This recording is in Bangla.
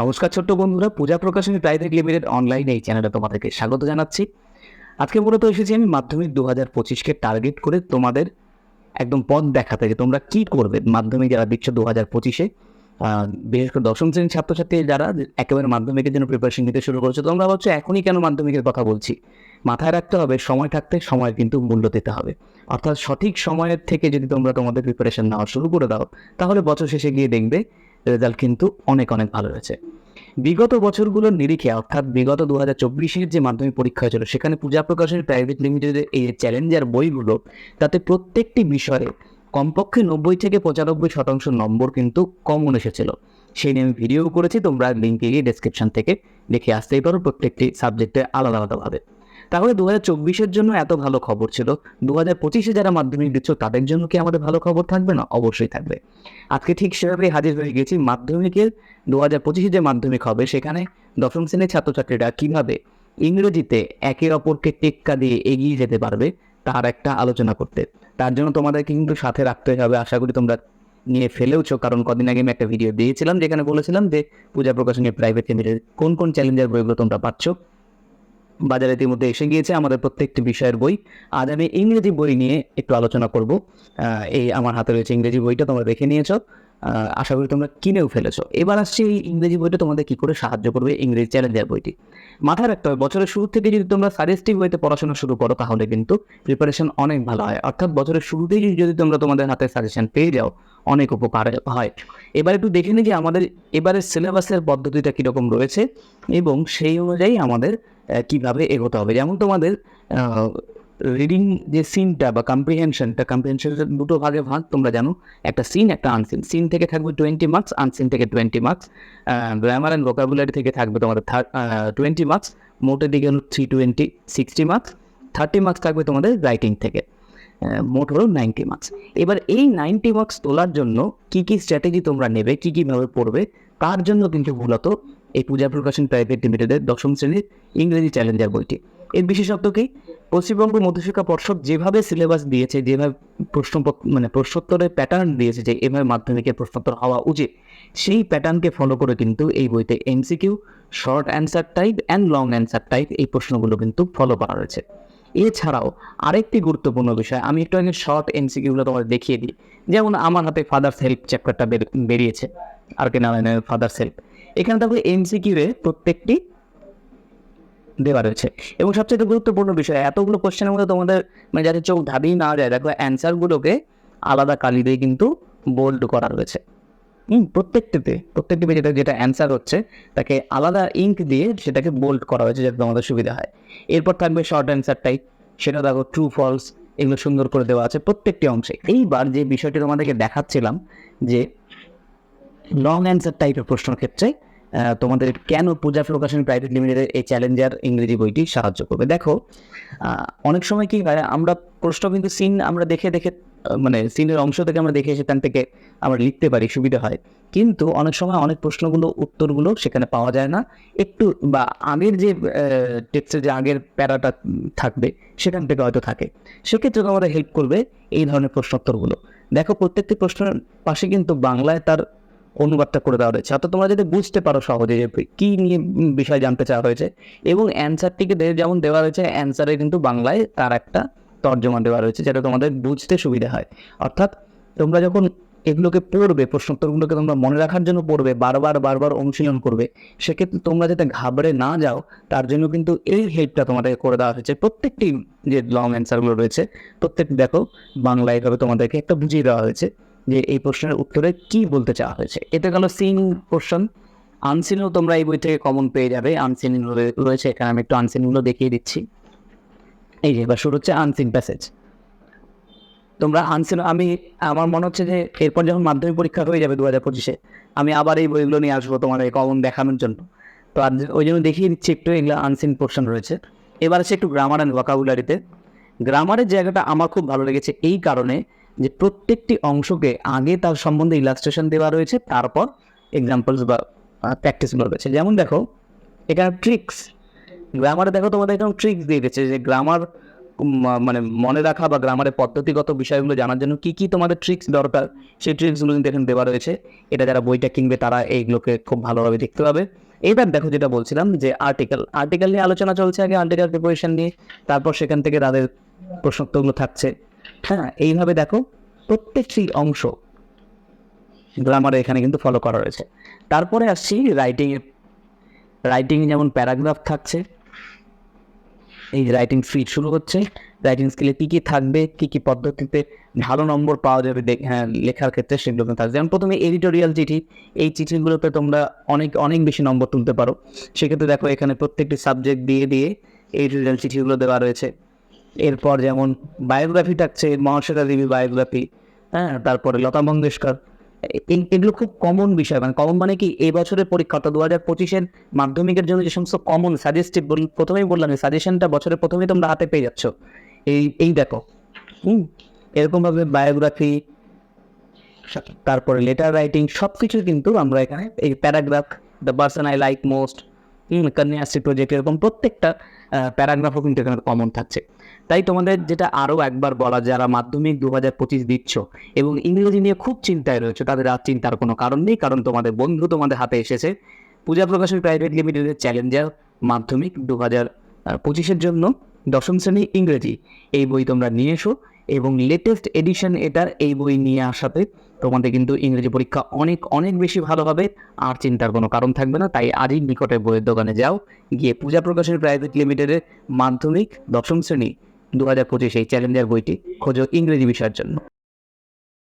নমস্কার ছোট্ট বন্ধুরা, Puja Prakashani private limited online এই চ্যানেলে তোমাদেরকে স্বাগত জানাচ্ছি। আজকে মূলত এসেছি আমি মাধ্যমিক দু হাজার পঁচিশকে টার্গেট করে তোমাদের একদম পথ দেখাতে যে তোমরা কি করবে মাধ্যমিক যারা দিচ্ছ দু হাজার পঁচিশে বিশেষ করে দশম শ্রেণির ছাত্রছাত্রী যারা একেবারে মাধ্যমিকের জন্য প্রিপারেশন নিতে শুরু করেছে, তোমরা ভাবছ এখনই কেন মাধ্যমিকের কথা বলছি? মাথায় রাখতে হবে, সময় থাকতে সময় কিন্তু মূল্য দিতে হবে। অর্থাৎ সঠিক সময়ের থেকে যদি তোমরা তোমাদের প্রিপারেশন নেওয়া শুরু করে দাও, তাহলে বছর শেষে গিয়ে দেখবে রেজাল্ট কিন্তু অনেক অনেক ভালো রয়েছে। বিগত বছরগুলোর নিরিখে, অর্থাৎ বিগত দু হাজার চব্বিশের যে মাধ্যমিক পরীক্ষা হয়েছিল, সেখানে পূজা প্রকাশের প্রাইভেট লিমিটেডের এই চ্যালেঞ্জার বইগুলো, তাতে প্রত্যেকটি বিষয়ে কমপক্ষে নব্বই থেকে পঁচানব্বই শতাংশ নম্বর কিন্তু কমন এসেছিল। সেই নিয়ে আমি ভিডিও করেছি, তোমরা লিঙ্কে গিয়ে ডেসক্রিপশন থেকে দেখে আসতেই পারো প্রত্যেকটি সাবজেক্টে আলাদা, আলাদাভাবে। তাহলে দু হাজার চব্বিশের জন্য এত ভালো খবর ছিল? দু হাজার পঁচিশে যারা মাধ্যমিক দিচ্ছ, তাদের জন্য কি আমাদের ভালো খবর থাকবে? না, অবশ্যই থাকবে। আজকে ঠিক সেভাবেই হাজির হয়ে গেছি। মাধ্যমিকের দু হাজার পঁচিশে যে মাধ্যমিক হবে, সেখানে দশম শ্রেণির ছাত্রছাত্রীরা কীভাবে ইংরেজিতে একে অপরকে টেক্কা দিয়ে এগিয়ে যেতে পারবে, তার একটা আলোচনা করতে। তার জন্য তোমাদেরকে কিন্তু সাথে রাখতে হবে। আশা করি তোমরা নিয়ে ফেলেওছো, কারণ কদিন আগে আমি একটা ভিডিও দিয়েছিলাম, যেখানে বলেছিলাম যে পূজা প্রকাশনের প্রাইভেট লিমিটেড কোন কোন চ্যালেঞ্জার বইগুলো তোমরা পাচ্ছ। বাজারে ইতিমধ্যে এসে গিয়েছে আমাদের প্রত্যেকটি বিষয়ের বই। আজ আমি ইংরেজি বই নিয়ে একটু আলোচনা করব। এই আমার হাতে রয়েছে ইংরেজি বইটা, তোমরা দেখে নিয়েছো। আশা করি তোমরা কিনেও ফেলেছো। এবার আসছে এই ইংরেজি বইটা তোমাদের কী করে সাহায্য করবে ইংরেজি চ্যালেঞ্জার বইটি। মাথায় রাখতে হবে, বছরের শুরু থেকে যদি তোমরা সাজেস্টিভ বইতে পড়াশোনা শুরু করো তাহলে কিন্তু প্রিপারেশন অনেক ভালো হয়। অর্থাৎ বছরের শুরুতেই যদি তোমরা তোমাদের হাতে সাজেশন পেয়ে যাও, অনেক উপকার হয়। এবার একটু দেখে নিই যে আমাদের এবারের সিলেবাসের পদ্ধতিটা কীরকম রয়েছে এবং সেই অনুযায়ী আমাদের কীভাবে এগোতে হবে। যেমন তোমাদের রিডিং যে সিনটা বা কম্প্রিহেনশনটা কম্প্রিহেনশনের দুটো ভাগে ভাগ, তোমরা জানো, একটা সিন একটা আনসিন সিন থেকে থাকবে টোয়েন্টি মার্কস আনসিন থেকে twenty marks grammar and vocabulary থেকে থাকবে তোমাদের টোয়েন্টি মার্কস মোটের দিকে হলো three twenty sixty marks thirty marks থাকবে তোমাদের রাইটিং থেকে মোট হলো নাইনটি মার্কস এবার এই নাইনটি মার্কস তোলার জন্য কি কি স্ট্র্যাটেজি তোমরা নেবে, কী কীভাবে পড়বে, তার জন্য কিন্তু মূলত এই পূজা প্রকাশন প্রাইভেট লিমিটেডের দশম শ্রেণির ইংরেজি চ্যালেঞ্জার বইটি। এর বিশেষত্ব কি? পশ্চিমবঙ্গ মধ্যশিক্ষা পর্ষদ যেভাবে সিলেবাস দিয়েছে, যেভাবে প্রশ্ন মানে প্রশ্নোত্তরের প্যাটার্ন দিয়েছে যে এভাবে মাধ্যমিকের প্রশ্নোত্তর হওয়া উচিত, সেই প্যাটার্নকে ফলো করে কিন্তু এই বইতে MCQ short answer type and long answer type এই প্রশ্নগুলো কিন্তু ফলো করা রয়েছে এছাড়াও আরেকটি গুরুত্বপূর্ণ বিষয়, আমি একটু আগে শর্ট এমসিকিউগুলো তোমাদের দেখিয়ে দিই। যেমন আমার হাতে ফাদার্স হেল্প চ্যাপ্টারটা বেরিয়েছে আর কে নারায়ণের ফাদার্স হেল্প এখানে দেখো এমসিকিউ এ প্রত্যেকটি দেওয়া রয়েছে। এবং সবচেয়ে গুরুত্বপূর্ণ বিষয়, এতগুলো কোশ্চেনের মধ্যে তোমাদের মানে যাতে চোখ ধাঁধিয়ে না যায়, দেখো অ্যান্সারগুলোকে আলাদা কালি দিয়ে কিন্তু বোল্ড করা রয়েছে। প্রত্যেকটিতে প্রত্যেকটি যেটা যেটা অ্যান্সার হচ্ছে, তাকে আলাদা ইঙ্ক দিয়ে সেটাকে বোল্ড করা হয়েছে যাতে তোমাদের সুবিধা হয়। এরপর থাকবে শর্ট অ্যান্সার টাইপ সেটা দেখো ট্রু ফলস এগুলো সুন্দর করে দেওয়া আছে প্রত্যেকটি অংশে। এইবার যে বিষয়টি তোমাদেরকে দেখাচ্ছিলাম যে লং অ্যান্সার টাইপের প্রশ্নের ক্ষেত্রে তোমাদের কেন পূজা প্রকাশন প্রাইভেট লিমিটেডের এই চ্যালেঞ্জার ইংরেজি বইটি সাহায্য করবে? দেখো অনেক সময় কি হয়, আমরা প্রশ্ন কিন্তু সিন আমরা দেখে দেখে মানে সিনের অংশ থেকে আমরা দেখে সেখান থেকে আমরা লিখতে পারি, সুবিধা হয়। কিন্তু অনেক সময় অনেক প্রশ্নগুলো, উত্তরগুলো সেখানে পাওয়া যায় না। একটু বা আগের যে টেক্সটের যে আগের প্যারাটা থাকবে, সেখান থেকে হয়তো থাকে। সেক্ষেত্রে আমাদের হেল্প করবে এই ধরনের প্রশ্নোত্তরগুলো। দেখো, প্রত্যেকটি প্রশ্নের পাশে কিন্তু বাংলায় তার অনুবাদটা করে দেওয়া হয়েছে অর্থাৎ তোমরা যদি বুঝতে পারো সহজে যে কী নিয়ে বিষয় জানতে চাওয়া হয়েছে এবং অ্যান্সারটিকে যেমন দেওয়া হয়েছে অ্যান্সারে কিন্তু বাংলায় তার একটা তর্জমা দেওয়া রয়েছে যেটা তোমাদের বুঝতে সুবিধা হয়। অর্থাৎ তোমরা যখন এগুলোকে পড়বে, প্রশ্নোত্তরগুলোকে তোমরা মনে রাখার জন্য পড়বে, বারবার বারবার অনুশীলন করবে, সেক্ষেত্রে তোমরা যাতে ঘাবড়ে না যাও, তার জন্য কিন্তু এই হেল্পটা তোমাদের করে দেওয়া হয়েছে। প্রত্যেকটি যে লং অ্যান্সারগুলো রয়েছে, প্রত্যেকটি দেখো বাংলায় এভাবে তোমাদেরকে একটা বুঝিয়ে দেওয়া হয়েছে। যে এই প্রশ্নের উত্তরে কি বলতে চাওয়া হয়েছে? এতে গেল সিন কোশ্চেন আনসিনও তোমরা এই বই থেকে কমন পেয়ে যাবে। আনসিন রয়েছে। এখানে আমি একটু আনসিনগুলো দেখিয়ে দিচ্ছি। এই যে, এবার শুরু হচ্ছে আনসিন প্যাসেজ তোমরা আনসিন আমি আমার মনে হচ্ছে যে এরপর যখন মাধ্যমিক পরীক্ষা হয়ে যাবে দু হাজার পঁচিশে, আমি আবার এই বইগুলো নিয়ে আসব তোমার কমন দেখানোর জন্য। তো আর ওই জন্য দেখিয়ে দিচ্ছি একটু এগুলো আনসিন পোর্শন রয়েছে। এবার আছে একটু গ্রামার অ্যান্ড ভোকাবুলারিতে গ্রামারের জায়গাটা আমার খুব ভালো লেগেছে এই কারণে যে প্রত্যেকটি অংশকে আগে তার সম্বন্ধে ইলাস্ট্রেশন দেওয়া রয়েছে, তারপর এক্সাম্পলস বা প্র্যাকটিসগুলো রয়েছে। যেমন দেখো এখানে ট্রিক্স গ্রামারে দেখো তোমাদের এরকম ট্রিক্স দিয়ে গেছে যে গ্রামার মানে মনে রাখা বা গ্রামারের পদ্ধতিগত বিষয়গুলো জানার জন্য কি কি তোমাদের ট্রিক্স দরকার, সেই ট্রিক্সগুলো কিন্তু এখানে দেওয়া রয়েছে। এটা যারা বইটা কিনবে তারা এইগুলোকে খুব ভালোভাবে দেখতে পাবে। এইবার দেখো যেটা বলছিলাম যে আর্টিকেল আর্টিকেল নিয়ে আলোচনা চলছে আগে আর্টিকেল প্রিপারেশন নিয়ে, তারপর সেখান থেকে তাদের প্রশ্নোত্তরগুলো থাকছে। হ্যাঁ এইভাবে দেখো প্রত্যেকটি অংশ গ্রামারে এখানে কিন্তু ফলো করা রয়েছে। তারপরে আসছি রাইটিংয়ে রাইটিংয়ে যেমন প্যারাগ্রাফ থাকছে, এই রাইটিং ফিট শুরু হচ্ছে। রাইটিং স্কিলে কী কী থাকবে, কী কী পদ্ধতিতে ভালো নম্বর পাওয়া যাবে হ্যাঁ লেখার ক্ষেত্রে সেগুলো থাকবে যেমন প্রথমে এডিটোরিয়াল চিঠি, এই চিঠিগুলোতে তোমরা অনেক অনেক বেশি নম্বর তুলতে পারো। সেক্ষেত্রে দেখো এখানে প্রত্যেকটি সাবজেক্ট দিয়ে দিয়ে এডিটোরিয়াল চিঠিগুলো দেওয়া রয়েছে। এরপর যেমন বায়োগ্রাফি থাকছে, মহাশ্বেতা দেবী বায়োগ্রাফি হ্যাঁ তারপরে লতা মঙ্গেশকর এগুলো খুব কমন বিষয় মানে কমন মানে কি, এই বছরের পরীক্ষা, অর্থাৎ দু হাজার পঁচিশের মাধ্যমিকের জন্য যে সমস্ত কমন সাজেস্টিভ প্রথমেই বললাম সাজেশনটা বছরের প্রথমেই তোমরা হাতে পেয়ে যাচ্ছ। এই এই দেখো, হুম, এরকমভাবে বায়োগ্রাফি তারপরে লেটার রাইটিং সব কিছু কিন্তু আমরা এখানে, এই paragraph the person I like most Kanyashree project এরকম প্রত্যেকটা প্যারাগ্রাফও কিন্তু এখানে কমন থাকছে। তাই তোমাদের যেটা আরও একবার বলা যারা মাধ্যমিক দু হাজার পঁচিশ দিচ্ছ এবং ইংরেজি নিয়ে খুব চিন্তায় রয়েছে, তাদের আর চিন্তার কোনো কারণ নেই, কারণ তোমাদের বন্ধু তোমাদের হাতে এসেছে। পূজা প্রকাশন প্রাইভেট লিমিটেডের চ্যালেঞ্জার মাধ্যমিক দু হাজার পঁচিশের জন্য দশম শ্রেণি ইংরেজি। এই বই তোমরা নিয়ে এসো এবং লেটেস্ট এডিশন এটার এই বই নিয়ে আসাতে তোমাদের কিন্তু ইংরেজি পরীক্ষা অনেক অনেক বেশি ভালো হবে, আর চিন্তার কোনো কারণ থাকবে না। তাই আজই নিকটে বইয়ের দোকানে যাও, গিয়ে পূজা প্রকাশন প্রাইভেট লিমিটেডের মাধ্যমিক দশম শ্রেণি দু হাজার পঁচিশ এই চ্যালেঞ্জার বইটি খোঁজো ইংরেজি বিষয়ের জন্য।